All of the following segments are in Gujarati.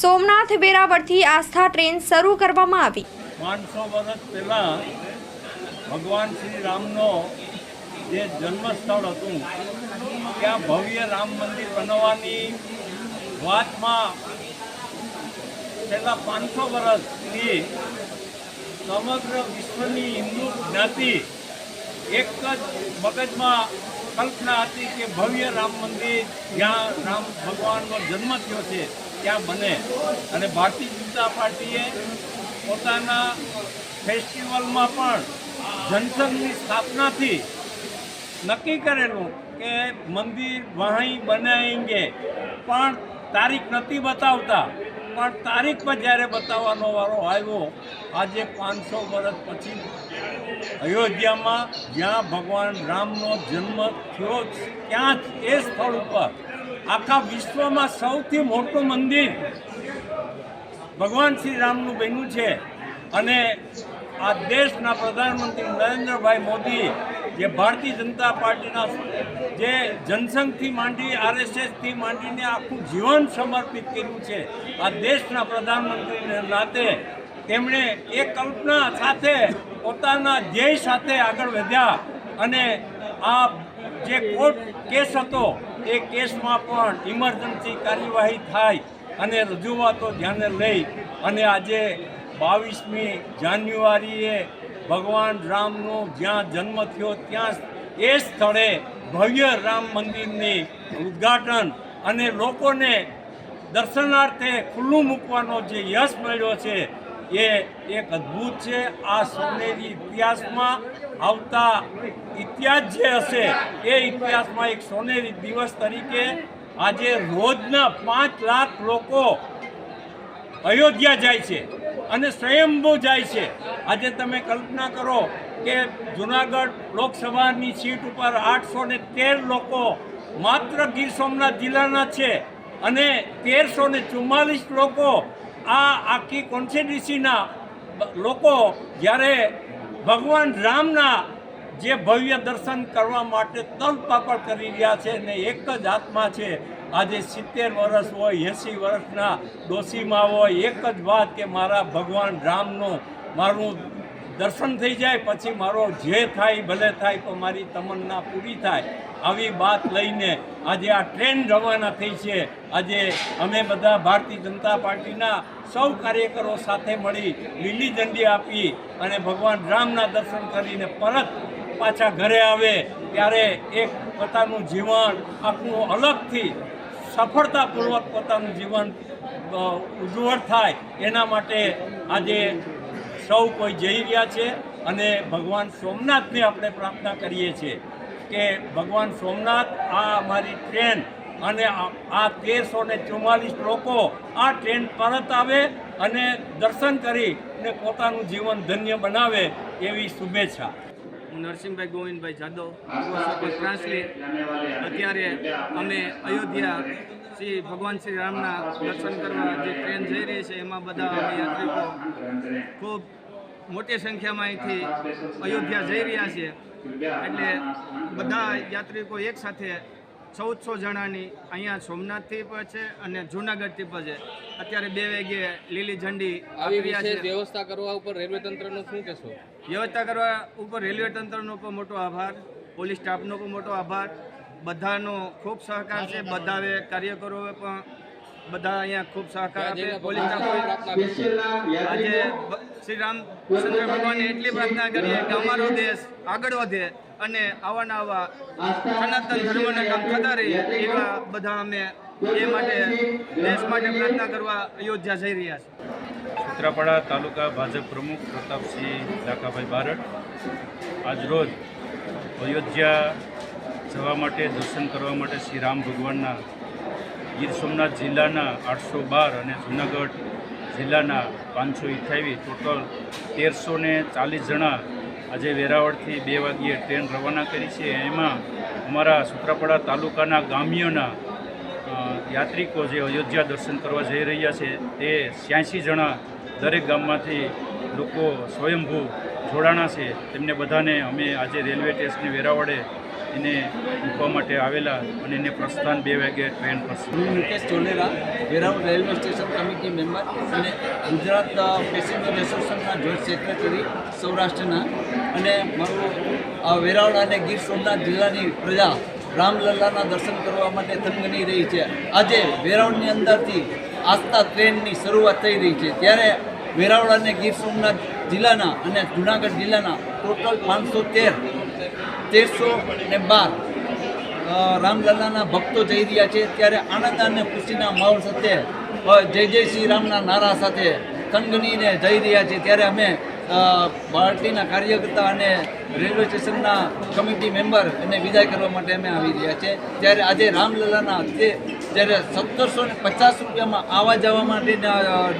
સોમનાથ વેરાવળથી આસ્થા ટ્રેન શરૂ કરવામાં આવી. પાંચસો વર્ષ પહેલાં ભગવાન શ્રી રામનો જે જન્મસ્થળ હતું, ત્યાં ભવ્ય રામ મંદિર બનાવવાની વાતમાં છેલ્લા પાંચસો વર્ષથી સમગ્ર વિશ્વની હિન્દુ જ્ઞાતિ એક જ મગજમાં કલ્પના હતી કે ભવ્ય રામ મંદિર, જ્યાં રામ ભગવાનનો જન્મ થયો છે. ત્યાં બને અને ભારતીય જનતા પાર્ટીએ પોતાના ફેસ્ટિવલમાં પણ જનસંઘની સ્થાપનાથી નક્કી કરેલું કે મંદિર વહાઈ બનાવેંગે પણ તારીખ નથી બતાવતા. પણ તારીખ પર જ્યારે બતાવવાનો વારો આવ્યો, આજે પાંચસો વર્ષ પછી અયોધ્યામાં જ્યાં ભગવાન રામનો જન્મ થયો ત્યાં જ એ સ્થળ ઉપર આખા વિશ્વમાં સૌથી મોટું મંદિર ભગવાન શ્રી રામનું બન્યું છે. અને આ દેશના પ્રધાનમંત્રી નરેન્દ્રભાઈ મોદી જે ભારતીય જનતા પાર્ટીના જે જનસંઘથી માંડી આરએસએસથી માંડીને આખું જીવન સમર્પિત કર્યું છે. આ દેશના પ્રધાનમંત્રીને નાતે તેમણે એ કલ્પના સાથે પોતાના ધ્યેય સાથે આગળ વધ્યા અને આ જે કોર્ટ કેસ હતો એ કેસમાં પણ ઇમરજન્સી કાર્યવાહી થાય અને રજૂઆતો ધ્યાને લઈ અને આજે બાવીસમી જાન્યુઆરીએ ભગવાન રામનો જ્યાં જન્મ થયો ત્યાં એ સ્થળે ભવ્ય રામ મંદિરની ઉદ્ઘાટન અને લોકોને દર્શનાર્થે ખુલ્લું મૂકવાનો જે યશ મળ્યો છે એ એક અદ્ભુત છે. આ સોનેરી ઇતિહાસમાં આવતા ઇતિહાસ જે હશે, એ ઇતિહાસમાં એક સોનેરી દિવસ તરીકે આજે રોજના પાંચ લાખ લોકો અયોધ્યા જાય છે અને સ્વયંભૂ જાય છે. આજે તમે કલ્પના કરો કે જુનાગઢ લોકસભાની સીટ ઉપર આઠસો ને તેર લોકો માત્ર ગીર સોમનાથ જિલ્લાના છે અને તેરસો ને ચુમ્માલીસ લોકો આ આખી કોન્સ્ટિટ્યુસીના લોકો જ્યારે ભગવાન રામના જે ભવ્ય દર્શન કરવા માટે તલપાપડ કરી રહ્યા છે ને એક જ આત્મા છે, આજે સિત્તેર વર્ષ હોય, એંસી વર્ષના ડોશીમાં હોય, એક જ વાત કે મારા ભગવાન રામનું, મારું દર્શન થઈ જાય, પછી મારો જે થાય, ભલે થાય તો મારી તમન્ના પૂરી થાય. આવી વાત લઈને આજે આ ટ્રેન રવાના થઈ છે. આજે અમે બધા ભારતીય જનતા પાર્ટીના સૌ કાર્યકરો સાથે મળી લીલી ઝંડી આપી અને ભગવાન રામના દર્શન કરીને પરત પાછા ઘરે આવે ત્યારે એક પોતાનું જીવન આખું અલગથી સફળતાપૂર્વક પોતાનું જીવન ઉજ્જવળ થાય એના માટે આજે સૌ કોઈ જઈ રહ્યા છે અને ભગવાન સોમનાથને આપણે પ્રાર્થના કરીએ છીએ. કે ભગવાન સોમનાથ, આ અમારી ટ્રેન અને આ- તેરસો ને ચુમ્માલીસ લોકો આ ટ્રેન પરત આવે અને દર્શન કરી ને પોતાનું જીવન ધન્ય બનાવે એવી શુભેચ્છા. નરસિંહભાઈ ગોવિંદભાઈ જાદવ ટ્રાન્સલેટ અત્યારે અમે અયોધ્યા શ્રી ભગવાન શ્રી રામના દર્શન કરવા જે ટ્રેન જઈ રહી છે, એમાં બધા અમે યાત્રિકો ખૂબ મોટી સંખ્યામાં અહીંથી અયોધ્યા જઈ રહ્યા છે. એટલે બધા યાત્રિકો એકસાથે ચૌદસો જણાની અહીંયા સોમનાથથી પણ છે અને જૂનાગઢથી પણ છે. અત્યારે બે વાગે લીલી ઝંડી આવી રહ્યા છે. વ્યવસ્થા કરવા ઉપર રેલવે તંત્રનો શું કહેશો? વ્યવસ્થા કરવા ઉપર રેલવે તંત્રનો પણ મોટો આભાર પોલીસ સ્ટાફનો પણ મોટો આભાર. બધાનો ખૂબ સહકાર છે. બધાએ કાર્યકરોએ પણ બધા અહીંયા ખૂબ સહકાર આપે પોલીસના આજે શ્રી રામચંદ્ર ભગવાનને એટલી પ્રાર્થના કરીએ કે અમારો દેશ આગળ વધે અને આવા આવા સનાતન ધર્મના કામ થતા રહીએ એવા બધા અમે એ માટે દેશ માટે પ્રાર્થના કરવા અયોધ્યા જઈ રહ્યા છીએ સૂત્રાપાડા તાલુકા ભાજપ પ્રમુખ પ્રતાપસિંહ લાખાભાઈ બારડ આજરોજ અયોધ્યા જવા માટે દર્શન કરવા માટે શ્રી રામ ભગવાનના ગીર સોમનાથ જિલ્લાના આઠસો બાર અને જૂનાગઢ જિલ્લાના પાંચસો અઠ્યાવીસ ટોટલ તેરસો ચાલીસ જણા આજે વેરાવળથી બે વાગ્યે ટ્રેન રવાના કરી છે. એમાં અમારા સુત્રાપાડા તાલુકાના ગામ્યોના યાત્રિકો જે અયોધ્યા દર્શન કરવા જઈ રહ્યા છે, તે છ્યાસી જણા દરેક ગામમાંથી લોકો સ્વયંભૂ જોડાણા છે. તેમને બધાને અમે આજે રેલવે સ્ટેશન વેરાવળે એને મૂકવા માટે આવેલા અને એને પ્રસ્થાન બે વાગે ટ્રેન પર Mukesh Cholera Veraval railway station committee member અને ગુજરાત પેસેન્જર એસોસિએશનના જોઈન્ટ સેક્રેટરી સૌરાષ્ટ્રના અને મારું વેરાવળ અને ગીર સોમનાથ જિલ્લાની પ્રજા રામલલ્લાના દર્શન કરવા માટે થનગની રહી છે. આજે વેરાવળની અંદરથી આસ્થા ટ્રેનની શરૂઆત થઈ રહી છે. ત્યારે વેરાવળ અને ગીર સોમનાથ જિલ્લાના અને જુનાગઢ જિલ્લાના ટોટલ પાંચસો તેર તેરસો ને બાર રામલલ્લાના ભક્તો જઈ રહ્યા છે. ત્યારે આનંદ અને ખુશીના માહોલ સાથે જય જય શ્રી રામના નારા સાથે તનગનીને જઈ રહ્યા છે. ત્યારે અમે પાર્ટીના કાર્યકર્તા અને રેલવે સ્ટેશનના કમિટી મેમ્બર એને વિદાય કરવા માટે અમે આવી રહ્યા છે. ત્યારે આજે રામલલ્લાના તે જ્યારે સત્તરસો ને પચાસ રૂપિયામાં આવવા જવા માટે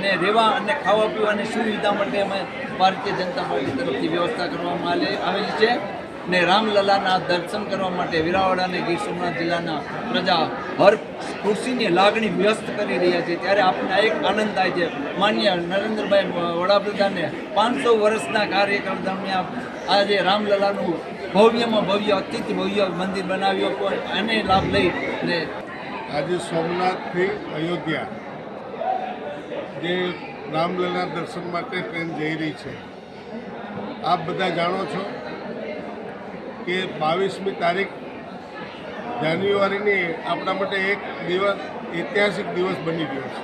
ને રહેવા અને ખાવા પીવાની સુવિધા માટે અમે ભારતીય જનતા પાર્ટી તરફથી વ્યવસ્થા કરવામાં આવેલી છે. ને રામલલાના દર્શન કરવા માટે વિરાવળ અને ગીર સોમનાથ જિલ્લાના પ્રજા હર ખુરશીની લાગણી વ્યસ્ત કરી રહ્યા છે. ત્યારે આપણને એક આનંદ થાય છે. માન્ય નરેન્દ્રભાઈ વડાપ્રધાને પાંચસો વર્ષના કાર્યક્રમ દરમિયાન આજે રામલલાનું ભવ્યમાં ભવ્ય, અતિથિ ભવ્ય મંદિર બનાવ્યું પણ એને લાભ લઈ ને આજે સોમનાથથી અયોધ્યા, જે રામલલા દર્શન માટે ટ્રેન જઈ રહી છે. આપ બધા જાણો છો કે બાવીસમી તારીખ જાન્યુઆરીની આપણા માટે એક દિવસ, ઐતિહાસિક દિવસ બની ગયો છે.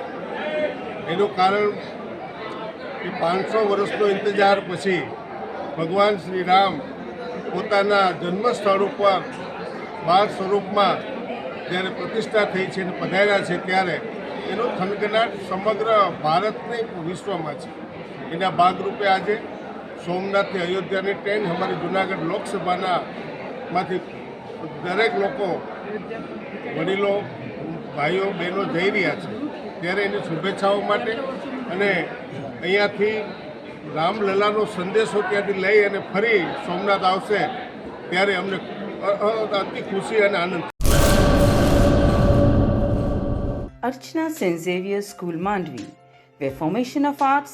એનું કારણ કે પાંચસો વર્ષનો ઇંતજાર પછી ભગવાન શ્રી રામ પોતાના જન્મસ્થળ ઉપર બાળ સ્વરૂપમાં જ્યારે પ્રતિષ્ઠા થઈ છે અને પધાર્યા છે ત્યારે એનો થનગનાટ સમગ્ર ભારતને વિશ્વમાં છે. એના ભાગરૂપે આજે સોમનાથથી અયોધ્યાની ટ્રેન અમારી જુનાગઢ લોકસભાના માંથી દરેક લોકો, વડીલો, ભાઈઓ, બહેનો જઈ રહ્યા છે ત્યારે એની શુભેચ્છાઓ માટે અને અહીંયાથી રામલલાનો સંદેશો ત્યાંથી લઈ અને ફરી સોમનાથ આવશે ત્યારે અમને અતિ ખુશી અને આનંદ Archana St. School Mandvi where formation of arts